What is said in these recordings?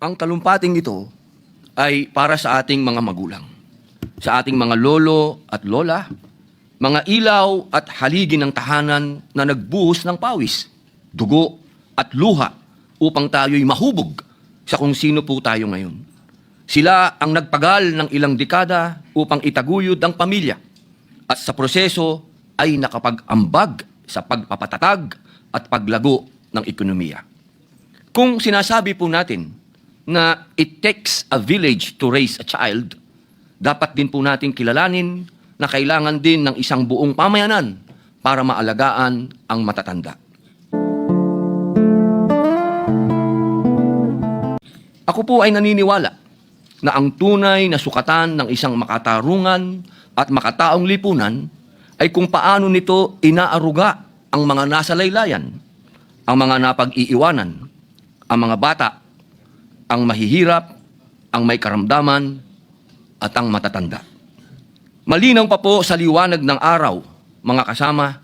Ang talumpating ito ay para sa ating mga magulang, sa ating mga lolo at lola, mga ilaw at haligi ng tahanan na nagbuhos ng pawis, dugo at luha upang tayo'y mahubog sa kung sino po tayo ngayon. Sila ang nagpagal ng ilang dekada upang itaguyod ang pamilya at sa proseso ay nakapag-ambag sa pagpapatatag at paglago ng ekonomiya. Kung sinasabi po natin na it takes a village to raise a child, dapat din po natin kilalanin na kailangan din ng isang buong pamayanan para maalagaan ang matatanda. Ako po ay naniniwala na ang tunay na sukatan ng isang makatarungan at makataong lipunan ay kung paano nito inaaruga ang mga nasa laylayan, ang mga napag-iiwanan, ang mga bata, ang mahihirap, ang may karamdaman, at ang matatanda. Malinaw pa po sa liwanag ng araw, mga kasama,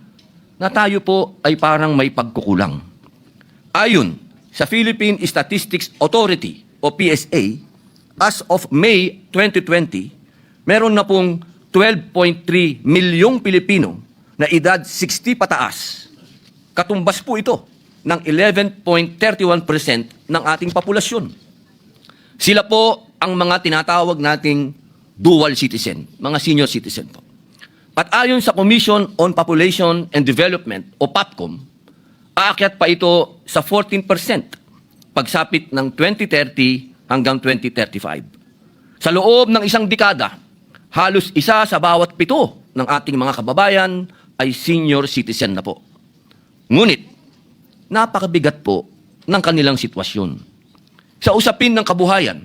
na tayo po ay parang may pagkukulang. Ayon sa Philippine Statistics Authority o PSA, as of May 2020, meron na pong 12.3 milyong Pilipino na edad 60 pataas. Katumbas po ito ng 11.31% ng ating populasyon. Sila po ang mga tinatawag nating dual citizen, mga senior citizen po. At ayon sa Commission on Population and Development o PAPCOM, aakyat pa ito sa 14% pagsapit ng 2030 hanggang 2035. Sa loob ng isang dekada, halos isa sa bawat pito ng ating mga kababayan ay senior citizen na po. Ngunit, napakabigat po ng kanilang sitwasyon. Sa usapin ng kabuhayan,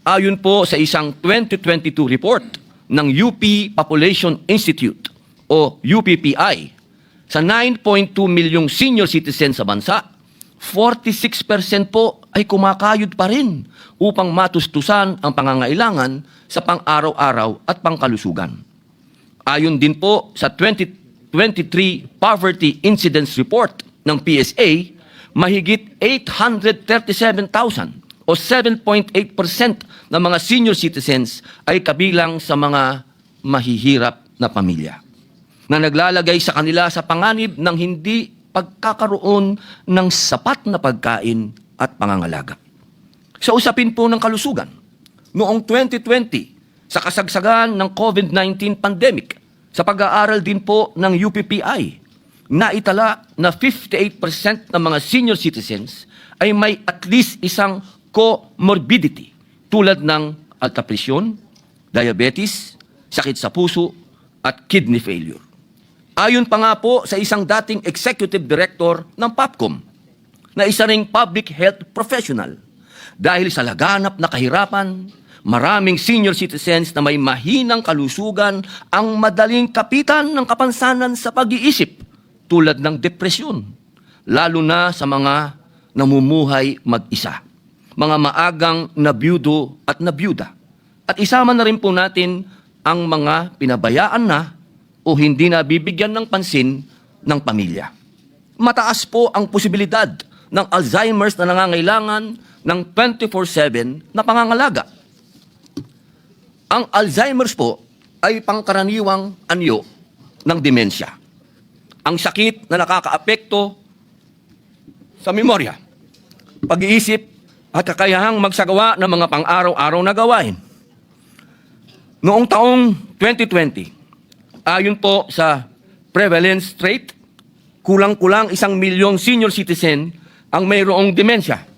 ayon po sa isang 2022 report ng UP Population Institute o UPPI, sa 9.2 milyong senior citizens sa bansa, 46% po ay kumakayod pa rin upang matustusan ang pangangailangan sa pang-araw-araw at pangkalusugan. Ayon din po sa 2023 Poverty Incidence Report ng PSA, mahigit 837,000 o 7.8% ng mga senior citizens ay kabilang sa mga mahihirap na pamilya na naglalagay sa kanila sa panganib ng hindi pagkakaroon ng sapat na pagkain at pangangalaga. Sa usapin po ng kalusugan, noong 2020, sa kasagsagan ng COVID-19 pandemic, sa pag-aaral din po ng UPPI, naitala na 58% ng mga senior citizens ay may at least isang comorbidity tulad ng alta presyon, diabetes, sakit sa puso, at kidney failure. Ayon pa nga po sa isang dating executive director ng PAPCOM na isa ring public health professional. Dahil sa laganap na kahirapan, maraming senior citizens na may mahinang kalusugan ang madaling kapitan ng kapansanan sa pag-iisip tulad ng depresyon, lalo na sa mga namumuhay mag-isa, mga maagang nabiyudo at nabiyuda. At isama na rin po natin ang mga pinabayaan na o hindi na bibigyan ng pansin ng pamilya. Mataas po ang posibilidad ng Alzheimer's na nangangailangan ng 24-7 na pangangalaga. Ang Alzheimer's po ay pangkaraniwang anyo ng demensya. Ang sakit na nakakaapekto sa memorya, pag-iisip at kakayahang magsagawa ng mga pang-araw-araw na gawain. Noong taong 2020, ayon po sa prevalence rate, kulang-kulang isang milyon senior citizen ang mayroong demensya.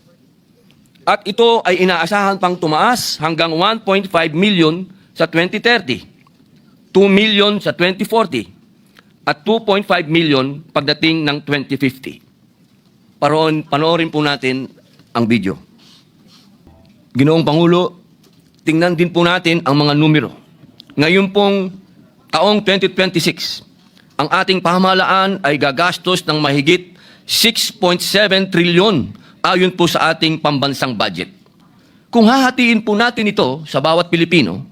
At ito ay inaasahan pang tumaas hanggang 1.5 million sa 2030, 2 million sa 2040, at 2.5 million pagdating ng 2050. Paroon, panoorin po natin ang video. Ginoong Pangulo, tingnan din po natin ang mga numero. Ngayon pong taong 2026, ang ating pamahalaan ay gagastos ng mahigit 6.7 trilyon ayon po sa ating pambansang budget. Kung hahatiin po natin ito sa bawat Pilipino,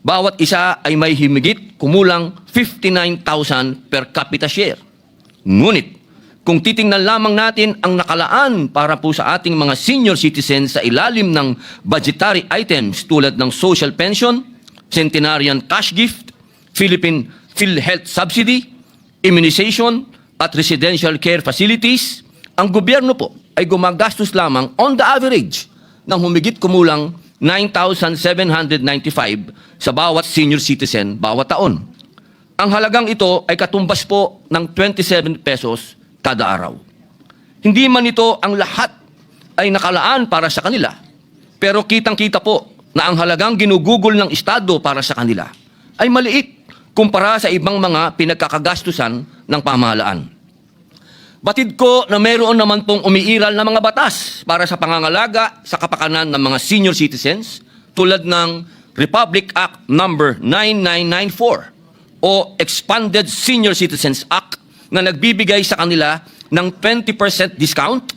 bawat isa ay may himigit kumulang 59,000 per capita share. Ngunit, kung titingnan lamang natin ang nakalaan para po sa ating mga senior citizens sa ilalim ng budgetary items tulad ng social pension, centenarian cash gift, Philippine PhilHealth subsidy, immunization, at residential care facilities, ang gobyerno po ay gumagastos lamang on the average ng humigit kumulang 9,795 sa bawat senior citizen bawat taon. Ang halagang ito ay katumbas po ng 27 pesos kada araw. Hindi man ito ang lahat ay nakalaan para sa kanila, pero kitang-kita po na ang halagang ginugugol ng Estado para sa kanila ay maliit kumpara sa ibang mga pinagkakagastusan ng pamahalaan. Batid ko na mayroon naman pong umiiral na mga batas para sa pangangalaga sa kapakanan ng mga senior citizens tulad ng Republic Act number 9994 o Expanded Senior Citizens Act na nagbibigay sa kanila ng 20% discount,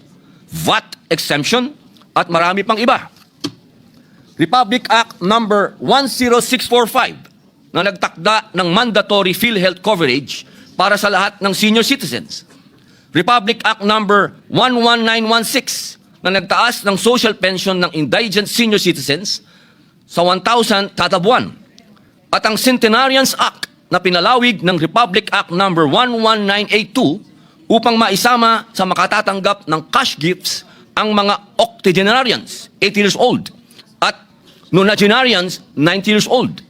VAT exemption at marami pang iba. Republic Act number 10645 na nagtakda ng mandatory PhilHealth coverage para sa lahat ng senior citizens. Republic Act number 11916 na nagtaas ng social pension ng indigent senior citizens sa 1,000 kada buwan. At ang Centenarians Act na pinalawig ng Republic Act number 11982 upang maisama sa makatatanggap ng cash gifts ang mga octogenarians, 80 years old, at nonagenarians, 90 years old.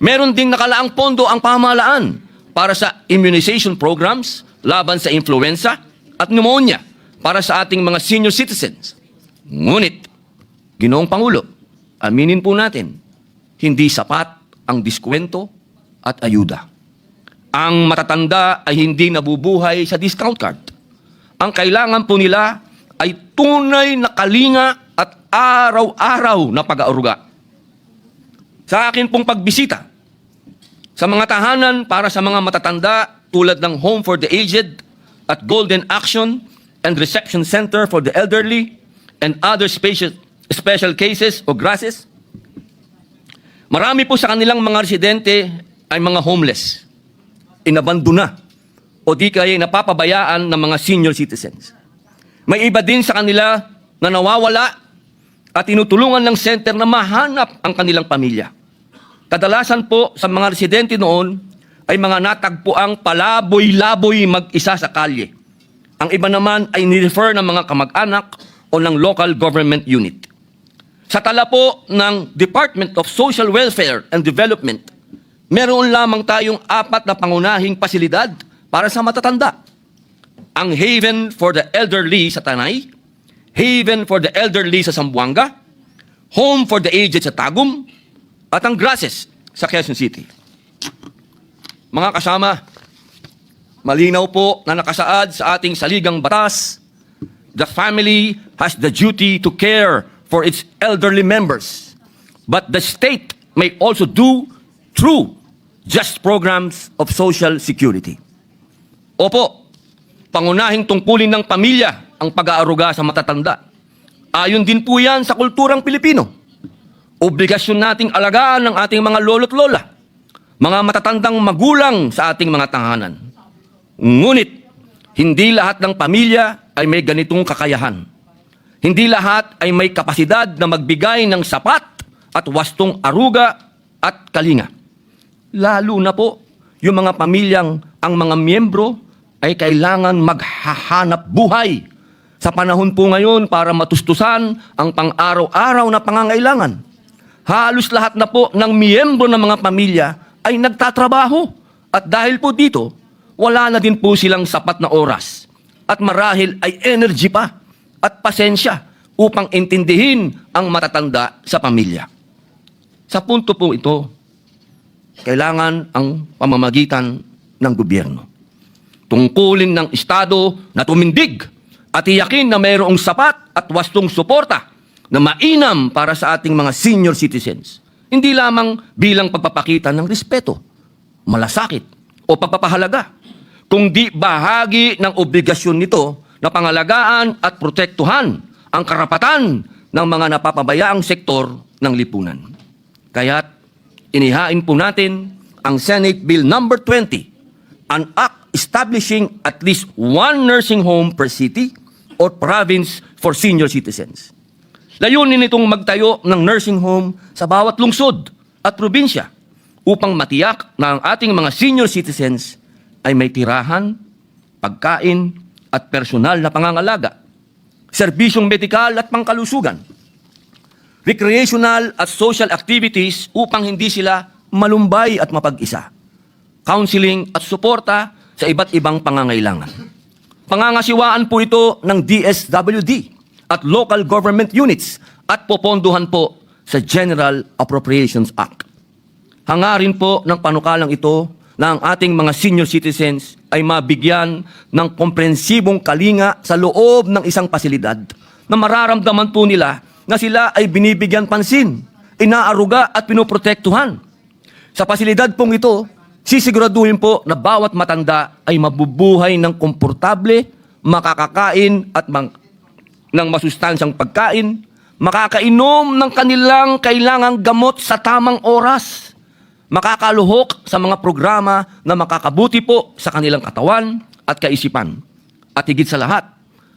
Meron ding nakalaang pondo ang pamahalaan para sa immunization programs laban sa influenza at pneumonia para sa ating mga senior citizens. Ngunit, Ginoong Pangulo, aminin po natin, hindi sapat ang diskwento at ayuda. Ang matatanda ay hindi nabubuhay sa discount card. Ang kailangan po nila ay tunay na kalinga at araw-araw na pag-aaruga. Sa akin pong pagbisita sa mga tahanan para sa mga matatanda tulad ng Home for the Aged at Golden Action and Reception Center for the Elderly and other special, special cases o grasses, marami po sa kanilang mga residente ay mga homeless, inabandona, o di kaya napapabayaan ng mga senior citizens. May iba din sa kanila na nawawala at tinutulungan ng center na mahanap ang kanilang pamilya. Kadalasan po sa mga residente noon ay mga natagpuang palaboy-laboy mag-isa sa kalye. Ang iba naman ay nirefer ng mga kamag-anak o ng local government unit. Sa tala po ng Department of Social Welfare and Development, meron lamang tayong apat na pangunahing pasilidad para sa matatanda. Ang Haven for the Elderly sa Tanay, Haven for the Elderly sa Zamboanga, Home for the Aged sa Tagum, at ang Grasses sa Quezon City. Mga kasama, malinaw po na nakasaad sa ating saligang batas, the family has the duty to care for its elderly members. But the state may also do through just programs of social security. Opo, pangunahing tungkulin ng pamilya ang pag-aaruga sa matatanda. Ayon din po yan sa kulturang Pilipino. Obligasyon nating alagaan ng ating mga lolo't lola, mga matatandang magulang sa ating mga tahanan. Ngunit, hindi lahat ng pamilya ay may ganitong kakayahan. Hindi lahat ay may kapasidad na magbigay ng sapat at wastong aruga at kalinga. Lalo na po yung mga pamilyang ang mga miyembro ay kailangan maghahanap buhay sa panahon po ngayon para matustusan ang pang-araw-araw na pangangailangan. Halos lahat na po ng miyembro ng mga pamilya ay nagtatrabaho. At dahil po dito, wala na din po silang sapat na oras. At marahil ay energy pa at pasensya upang intindihin ang matatanda sa pamilya. Sa punto po ito, kailangan ang pamamagitan ng gobyerno. Tungkulin ng Estado na tumindig at iyakin na mayroong sapat at wastong suporta na mainam para sa ating mga senior citizens. Hindi lamang bilang pagpapakita ng respeto, malasakit o pagpapahalaga, kundi bahagi ng obligasyon nito na pangalagaan at protektuhan ang karapatan ng mga napapabayaang sektor ng lipunan. Kaya't inihain po natin ang Senate Bill number 20, an act establishing at least one nursing home per city or province for senior citizens. Layunin nitong magtayo ng nursing home sa bawat lungsod at probinsya upang matiyak na ang ating mga senior citizens ay may tirahan, pagkain at personal na pangangalaga, serbisyong medikal at pangkalusugan, recreational at social activities upang hindi sila malumbay at mapag-isa, counseling at suporta sa iba't ibang pangangailangan. Pangangasiwaan po ito ng DSWD at local government units at poponduhan po sa General Appropriations Act. Hangarin po ng panukalang ito na ang ating mga senior citizens ay mabigyan ng komprehensibong kalinga sa loob ng isang pasilidad na mararamdaman po nila na sila ay binibigyan pansin, inaaruga at pinoprotektuhan. Sa pasilidad pong ito, sisiguraduhin po na bawat matanda ay mabubuhay ng komportable, makakakain at mang- ng masustansyang pagkain, makakainom ng kanilang kailangang gamot sa tamang oras, makakaluhok sa mga programa na makakabuti po sa kanilang katawan at kaisipan. At higit sa lahat,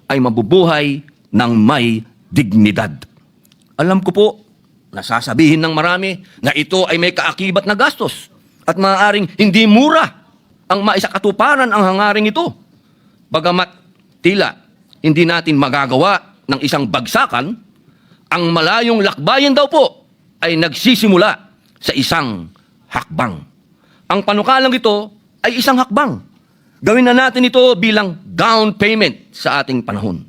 ay mabubuhay ng may dignidad. Alam ko po, nasasabihin ng marami na ito ay may kaakibat na gastos at maaaring hindi mura ang maisakatuparan ang hangaring ito. Bagamat tila hindi natin magagawa ng isang bagsakan, ang malayong lakbayan daw po ay nagsisimula sa isang hakbang. Ang panukalang ito ay isang hakbang. Gawin na natin ito bilang down payment sa ating panahon.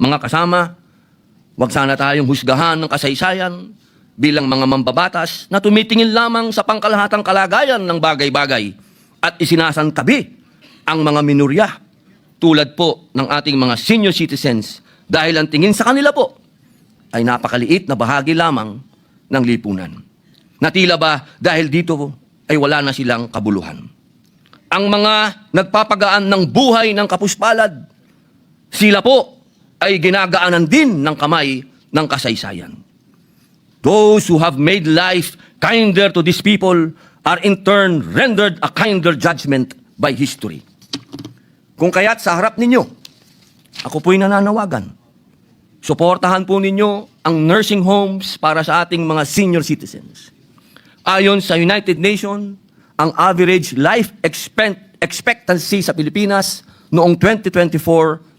Mga kasama, Huwag sana tayong husgahan ng kasaysayan bilang mga mambabatas na tumitingin lamang sa pangkalahatang kalagayan ng bagay-bagay at isinasantabi ang mga minorya tulad po ng ating mga senior citizens dahil ang tingin sa kanila po ay napakaliit na bahagi lamang ng lipunan. Natila ba dahil dito ay wala na silang kabuluhan. Ang mga nagpapagaan ng buhay ng kapuspalad, sila po ay ginagaanan din ng kamay ng kasaysayan. Those who have made life kinder to these people are in turn rendered a kinder judgment by history. Kung kaya't sa harap ninyo, ako po'y nananawagan. Suportahan po ninyo ang nursing homes para sa ating mga senior citizens. Ayon sa United Nations, ang average life expect- expectancy sa Pilipinas noong 2024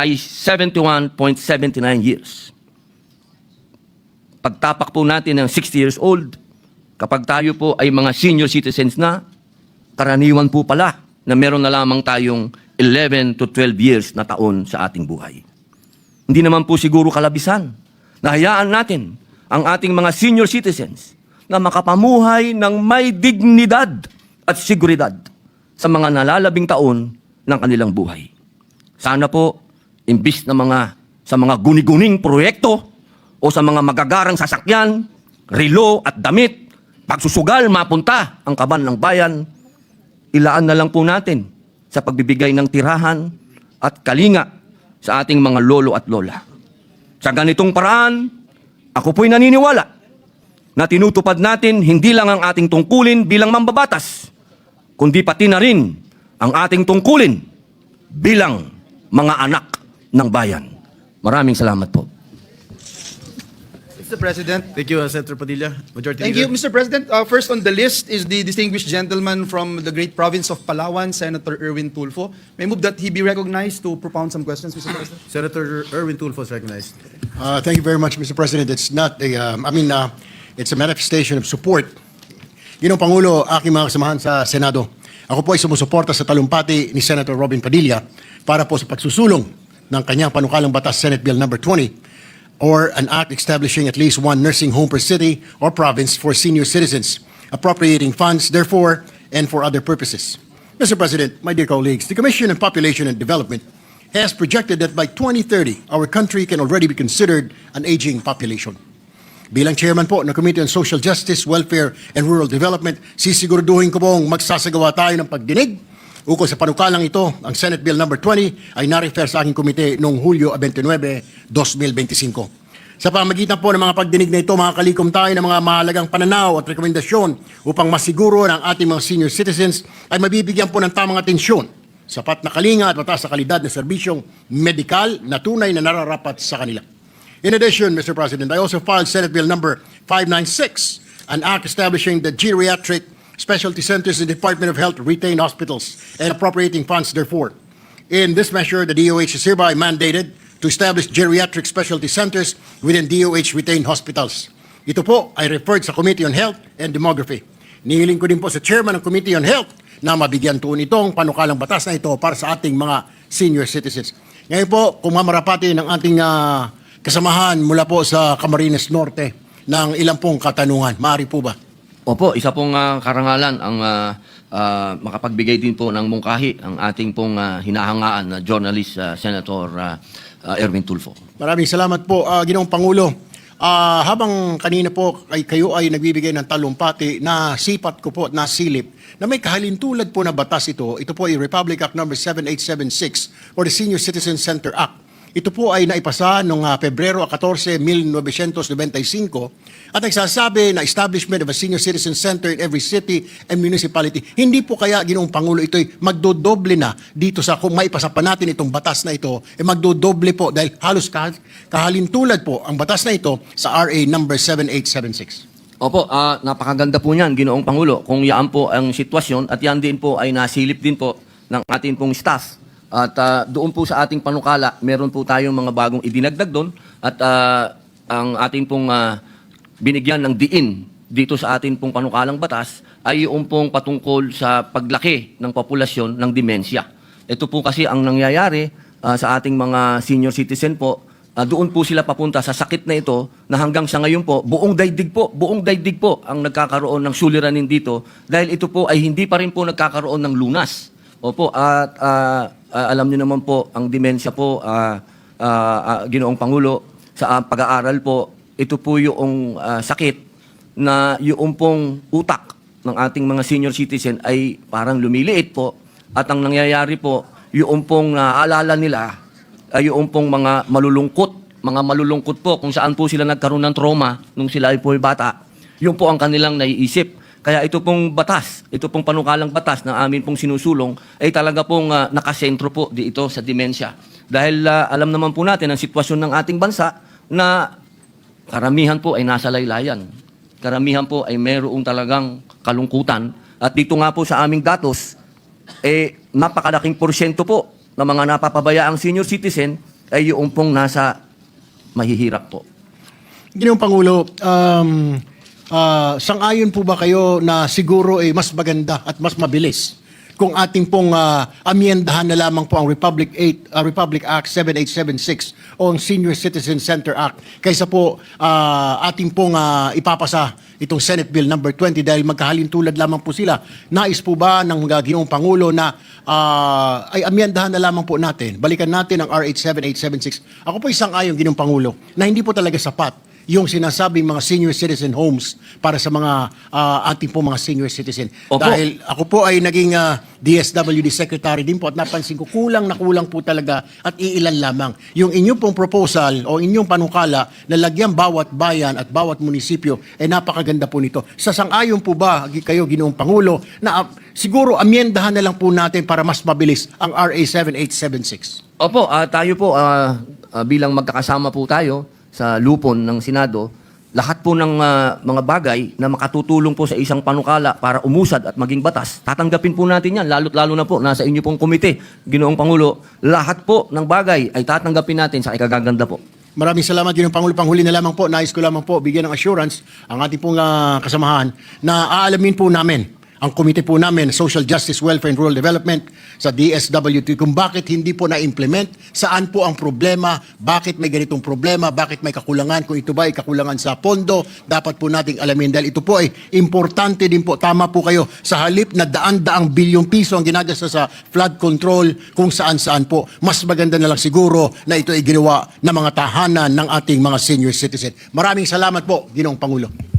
ay 71.79 years. Pagtapak po natin ng 60 years old, kapag tayo po ay mga senior citizens na, karaniwan po pala na meron na lamang tayong 11 to 12 years na taon sa ating buhay. Hindi naman po siguro kalabisan. Nahayaan natin ang ating mga senior citizens na makapamuhay ng may dignidad at seguridad sa mga nalalabing taon ng kanilang buhay. Sana po, imbis na mga sa mga guni-guning proyekto o sa mga magagarang sasakyan, relo at damit, pagsusugal mapunta ang kaban ng bayan, ilaan na lang po natin sa pagbibigay ng tirahan at kalinga sa ating mga lolo at lola. Sa ganitong paraan, ako po'y naniniwala na tinutupad natin hindi lang ang ating tungkulin bilang mambabatas, kundi pati na rin ang ating tungkulin bilang mga anak ng bayan. Maraming salamat po. Mr. President. Thank you, uh, Senator Padilla. Majority Thank you, Leader. Mr. President. Uh, first on the list is the distinguished gentleman from the great province of Palawan, Senator Erwin Tulfo. May I move that he be recognized to propound some questions, Mr. President. Senator Erwin Tulfo is recognized. Uh, Thank you very much, Mr. President. It's not a, um, I mean, uh, it's a manifestation of support. Ginong Pangulo, aking mga kasamahan sa Senado, ako po ay sumusuporta sa talumpati ni Senator Robin Padilla para po sa pagsusulong ng kanyang panukalang batas Senate Bill Number 20 or an act establishing at least one nursing home per city or province for senior citizens, appropriating funds therefore and for other purposes. Mr. President, my dear colleagues, the Commission on Population and Development has projected that by 2030, our country can already be considered an aging population. Bilang chairman po ng Committee on Social Justice, Welfare and Rural Development, sisiguraduhin ko pong magsasagawa tayo ng pagdinig ukol sa panukalang ito. Ang Senate Bill number 20 ay na-refer sa aking komite noong Hulyo 29, 2025. Sa pamagitan po ng mga pagdinig na ito, makakalikom tayo ng mga mahalagang pananaw at rekomendasyon upang masiguro ng ating mga senior citizens ay mabibigyan po ng tamang atensyon, sapat na kalinga at mataas na kalidad na serbisyong medikal na tunay na nararapat sa kanila. In addition, Mr. President, I also filed Senate Bill number 596, an act establishing the geriatric specialty centers in the Department of Health retained hospitals and appropriating funds therefore. In this measure, the DOH is hereby mandated to establish geriatric specialty centers within DOH retained hospitals. Ito po ay referred sa Committee on Health and Demography. Nihiling ko din po sa Chairman ng Committee on Health na mabigyan tuon itong panukalang batas na ito para sa ating mga senior citizens. Ngayon po, kung mamarapati ng ating ah, kasamahan mula po sa Camarines Norte ng ilang pong katanungan. Maaari po ba? Opo, isa pong ah, karangalan ang ah, ah, makapagbigay din po ng mungkahi ang ating pong ah, hinahangaan na journalist ah, Senator ah, ah, Erwin Tulfo. Maraming salamat po, ah, Ginoong Pangulo. Ah, habang kanina po ay kayo ay nagbibigay ng talumpati na sipat ko po at nasilip na may kahalintulad po na batas ito. Ito po ay Republic Act number 7876 or the Senior Citizen Center Act. Ito po ay naipasa noong ah, Pebrero 14, 1995 at nagsasabi na establishment of a senior citizen center in every city and municipality. Hindi po kaya ginoong Pangulo ito'y magdodoble na dito sa kung maipasa pa natin itong batas na ito, eh magdodoble po dahil halos kahal, kahalintulad po ang batas na ito sa RA number 7876. Opo, ah, napakaganda po niyan, Ginoong Pangulo. Kung yaan po ang sitwasyon at yan din po ay nasilip din po ng ating pong staff. At ah, doon po sa ating panukala, meron po tayong mga bagong idinagdag doon at ah, ang ating pong ah, binigyan ng diin dito sa ating pong panukalang batas ay yung pong patungkol sa paglaki ng populasyon ng demensya. Ito po kasi ang nangyayari ah, sa ating mga senior citizen po Ah, doon po sila papunta sa sakit na ito na hanggang sa ngayon po, buong daigdig po, buong daigdig po ang nagkakaroon ng suliranin dito dahil ito po ay hindi pa rin po nagkakaroon ng lunas. Opo, at ah, ah, alam niyo naman po, ang demensya po, ah, ah, ah, ginoong Pangulo, sa ah, pag-aaral po, ito po yung ah, sakit na yung pong utak ng ating mga senior citizen ay parang lumiliit po at ang nangyayari po, yung pong naaalala nila ay yung pong mga malulungkot, mga malulungkot po kung saan po sila nagkaroon ng trauma nung sila ay po ay bata. Yun po ang kanilang naiisip. Kaya ito pong batas, ito pong panukalang batas na amin pong sinusulong ay talaga pong ah, nakasentro po dito sa demensya. Dahil ah, alam naman po natin ang sitwasyon ng ating bansa na karamihan po ay nasa laylayan. Karamihan po ay mayroong talagang kalungkutan. At dito nga po sa aming datos, eh, napakalaking porsyento po ng mga napapabayaang senior citizen ay yung pong nasa mahihirap po. Ginoong Pangulo, um, ah, sang-ayon po ba kayo na siguro ay mas maganda at mas mabilis kung ating pong ah, amyendahan na lamang po ang Republic 8 ah, Republic Act 7876 o ang Senior Citizen Center Act kaysa po ah, ating pong ah, ipapasa itong Senate Bill number 20 dahil magkahalintulad lamang po sila. Nais po ba ng uh, Ginoong Pangulo na ah, ay amyendahan na lamang po natin? Balikan natin ang RH 7876. Ako po isang ayon Ginoong Pangulo na hindi po talaga sapat yung sinasabing mga senior citizen homes para sa mga ah, ating po mga senior citizen. Opo. Dahil ako po ay naging ah, DSWD secretary din po at napansin ko kulang na kulang po talaga at iilan lamang. Yung inyong pong proposal o inyong panukala na lagyan bawat bayan at bawat munisipyo ay napakaganda po nito. Sa sangayon po ba kayo ginoong Pangulo na ah, siguro amyendahan na lang po natin para mas mabilis ang RA 7876? Opo, ah, tayo po ah, ah, bilang magkakasama po tayo sa lupon ng Senado, lahat po ng ah, mga bagay na makatutulong po sa isang panukala para umusad at maging batas, tatanggapin po natin yan, lalo't lalo na po nasa inyo pong komite, Ginoong Pangulo, lahat po ng bagay ay tatanggapin natin sa ikagaganda po. Maraming salamat ang Pangulo. Panghuli na lamang po, nais ko lamang po bigyan ng assurance ang ating pong ah, kasamahan na aalamin po namin ang komite po namin, Social Justice, Welfare and Rural Development sa DSWT kung bakit hindi po na-implement, saan po ang problema, bakit may ganitong problema, bakit may kakulangan, kung ito ba ay kakulangan sa pondo, dapat po nating alamin. Dahil ito po ay importante din po, tama po kayo, sa halip na daan-daang bilyong piso ang ginagasta sa flood control kung saan-saan po. Mas maganda na lang siguro na ito ay ginawa ng mga tahanan ng ating mga senior citizen. Maraming salamat po, Ginong Pangulo.